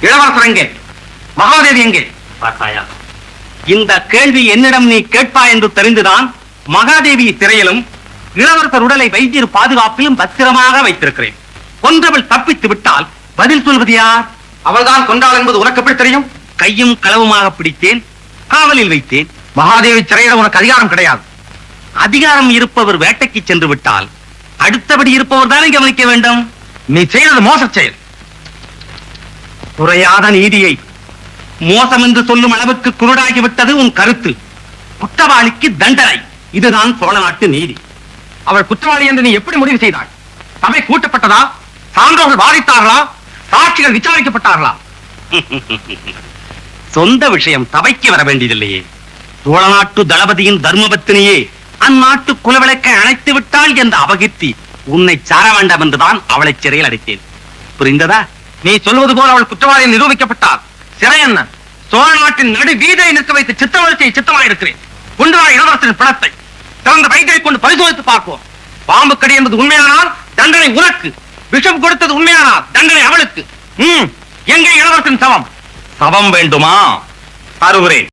இளவரசர் எங்கே? மகாதேவி எங்கே? பார்த்தாயா? இந்த கேள்வி என்னிடம் நீ கேட்பா என்று தெரிந்துதான் மகாதேவி சிறையிலும் இளவரசர் உடலை வைத்தியர் பாதுகாப்பிலும் பத்திரமாக வைத்திருக்கிறேன். கொன்றவள் தப்பித்து விட்டால் பதில் சொல்வது யார்? அவள்தான் கொண்டாள் என்பது உனக்கு எப்படி தெரியும்? கையும் களவுமாக பிடித்தேன் காவலில் வைத்தேன். மகாதேவி சிறையிட உனக்கு அதிகாரம் கிடையாது. அதிகாரம் இருப்பவர் வேட்டைக்கு சென்று விட்டால் அடுத்தபடி இருப்பவர் தானே கவனிக்க வேண்டும். நீ செய்தது மோசச் செயல். குறையாத நீதியை. மோசம் என்று சொல்லும் அளவுக்கு குருடாகிவிட்டது உன் கருத்து. குற்றவாளிக்கு தண்டனை. இதுதான் சோழ நாட்டு நீதி. அவள் குற்றவாளி என்று நீ எப்படி முடிவு செய்தாள் சபை கூட்டப்பட்டதா? சான்றோர்கள் வாதித்தார்களா சாட்சிகள் விசாரிக்கப்பட்டார்களா? சொந்த விஷயம் சபைக்கு வர வேண்டியதில்லையே. சோழ நாட்டு தளபதியின் தர்மபத்தினியே அந்நாட்டு குலவிளக்கை அணைத்து விட்டாள் என்ற அபகீர்த்தி உன்னை சார வேண்டாம் என்றுதான் அவளை சிறையில் அடைத்தேன். புரிந்ததா? நீ சொல்வது போல அவள் குற்றவாளி நிரூபிக்கப்பட்டார். சிறை என்ன சோழ நாட்டின் நடு வீதை நிற்க வைத்து சித்தவழ்ச்சியை சித்தமாயிருக்கிறேன். கொண்டு வர இளவரசன் பணத்தை திறந்த வைத்தியை கொண்டு பரிசோதித்து பார்ப்போம். பாம்பு கடி என்பது உண்மையானால் தண்டனை உனக்கு. விஷம் கொடுத்தது உண்மையானால் தண்டனை அவளுக்கு. எங்கே இளவரசன் சவம்? சபம் வேண்டுமா? தருகிறேன்